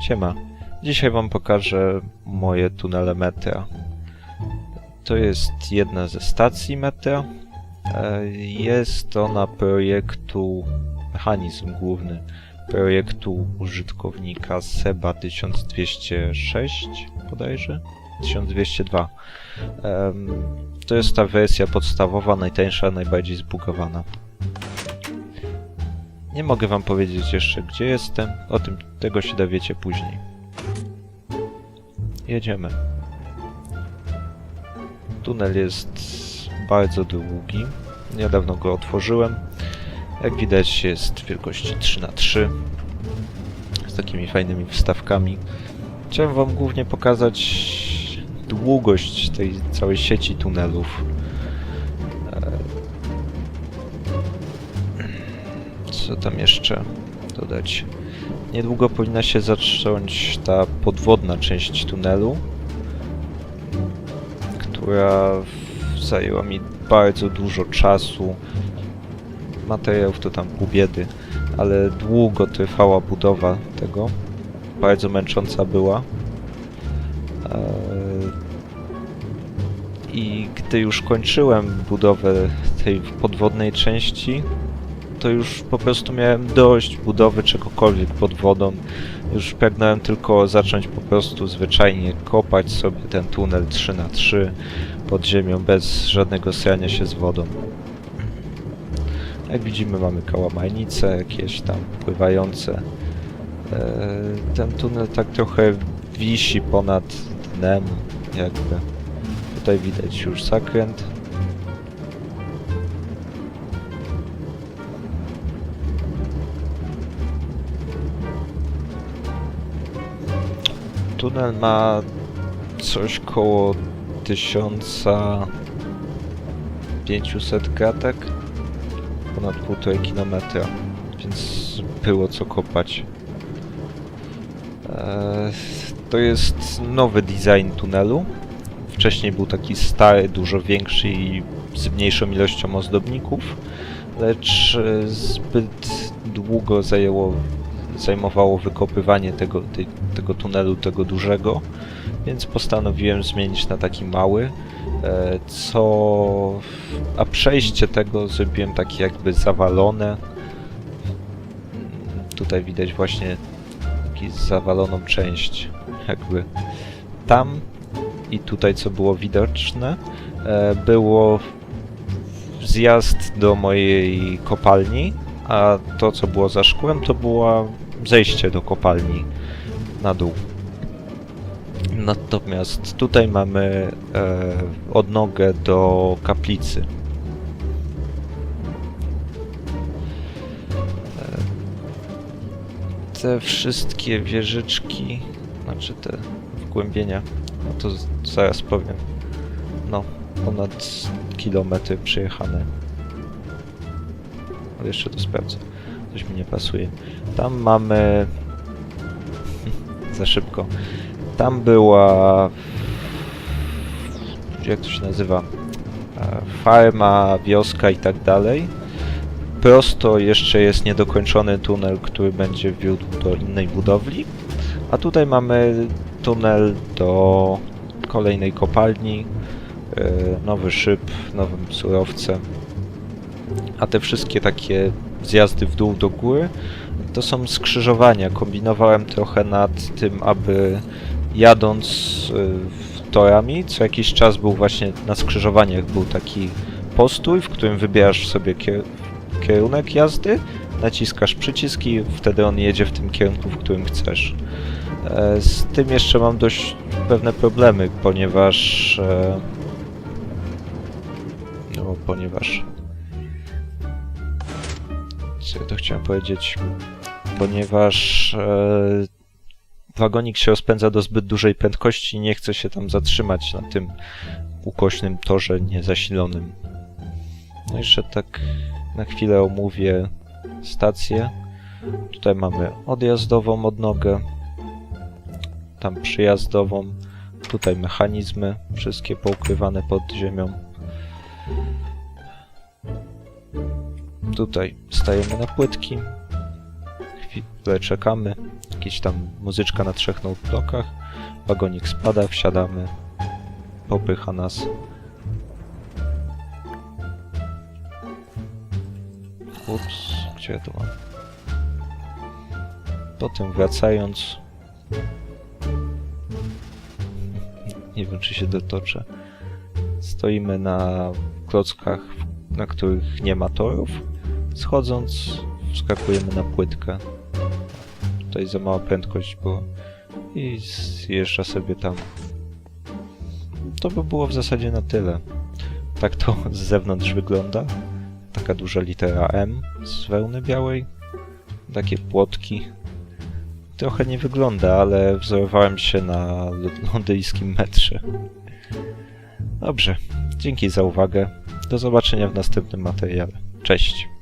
Siema. Dzisiaj wam pokażę moje tunele metra. To jest jedna ze stacji metra. E, Jest ona projektu, mechanizm główny projektu użytkownika Seba 1206 bodajże? 1202. Em, To jest ta wersja podstawowa, najtańsza, najbardziej zbugowana. Nie mogę wam powiedzieć jeszcze gdzie jestem, o tym tego się dowiecie później. Jedziemy. Tunel jest bardzo długi. Niedawno go otworzyłem. Jak widać jest wielkości 3x3 z takimi fajnymi wstawkami. Chciałem wam głównie pokazać długość tej całej sieci tunelów. Co tam jeszcze dodać? Niedługo powinna się zacząć ta podwodna część tunelu, która zajęła mi bardzo dużo czasu. Materiałów to tam pół biedy, ale długo trwała budowa tego. Bardzo męcząca była. Eee, I gdy już kończyłem budowę tej podwodnej części, to już po prostu miałem dość budowy czegokolwiek pod wodą. Już pragnąłem tylko zacząć po prostu zwyczajnie kopać sobie ten tunel 3 na 3 pod ziemią bez żadnego srania się z wodą. Jak widzimy mamy kałamajnice jakieś tam pływające. Eee, Ten tunel tak trochę wisi ponad dnem jakby. Tutaj widać już zakręt. Tunel ma coś koło 1500 gatek, ponad 1,5 kilometra, więc było co kopać. Eee, To jest nowy design tunelu. Wcześniej był taki stary, dużo większy i z mniejszą ilością ozdobników, lecz e, zbyt długo zajęło, zajmowało wykopywanie tego, tego tunelu, tego dużego, więc postanowiłem zmienić na taki mały, e, co... a przejście tego zrobiłem takie jakby zawalone. Tutaj widać właśnie taki zawaloną część, jakby tam i tutaj co było widoczne, e, było zjazd do mojej kopalni, a to co było za szkłem to było zejście do kopalni na dół. Natomiast tutaj mamy e, odnogę do kaplicy. E, te wszystkie wieżyczki, znaczy te wgłębienia, no to zaraz powiem. No, ponad kilometry przejechane. Ale jeszcze to sprawdzę. Coś mi nie pasuje. Tam mamy... Za szybko. Tam była... Jak to się nazywa? E, Farma, wioska i tak dalej. Prosto jeszcze jest niedokończony tunel, który będzie wiódł do innej budowli. A tutaj mamy tunel do kolejnej kopalni, e, nowy szyb, nowym surowcem. A te wszystkie takie zjazdy w dół do góry to są skrzyżowania. Kombinowałem trochę nad tym, aby jadąc e, torami, co jakiś czas był właśnie na skrzyżowaniach był taki postój, w którym wybierasz sobie kier kierunek jazdy, naciskasz przycisk i wtedy on jedzie w tym kierunku, w którym chcesz. E, Z tym jeszcze mam dość pewne problemy, ponieważ. e, No, ponieważ. To chciałem powiedzieć? Ponieważ e, wagonik się rozpędza do zbyt dużej prędkości i nie chce się tam zatrzymać na tym ukośnym torze niezasilonym. No jeszcze tak na chwilę omówię stację. Tutaj mamy odjazdową odnogę, tam przyjazdową, tutaj mechanizmy, wszystkie poukrywane pod ziemią. Tutaj stajemy na płytki, chwilę czekamy, jakiś tam muzyczka na trzech noteblokach. Wagonik spada, wsiadamy. Popycha nas. Ups, gdzie ja to mam? Potem wracając... Nie wiem, czy się dotoczę. Stoimy na klockach, na których nie ma torów. Schodząc, wskakujemy na płytkę. Tutaj za mała prędkość była. I zjeżdża sobie tam. To by było w zasadzie na tyle. Tak to z zewnątrz wygląda. Taka duża litera M z wełny białej. Takie płotki. Trochę nie wygląda, ale wzorowałem się na londyńskim metrze. Dobrze, dzięki za uwagę. Do zobaczenia w następnym materiale. Cześć.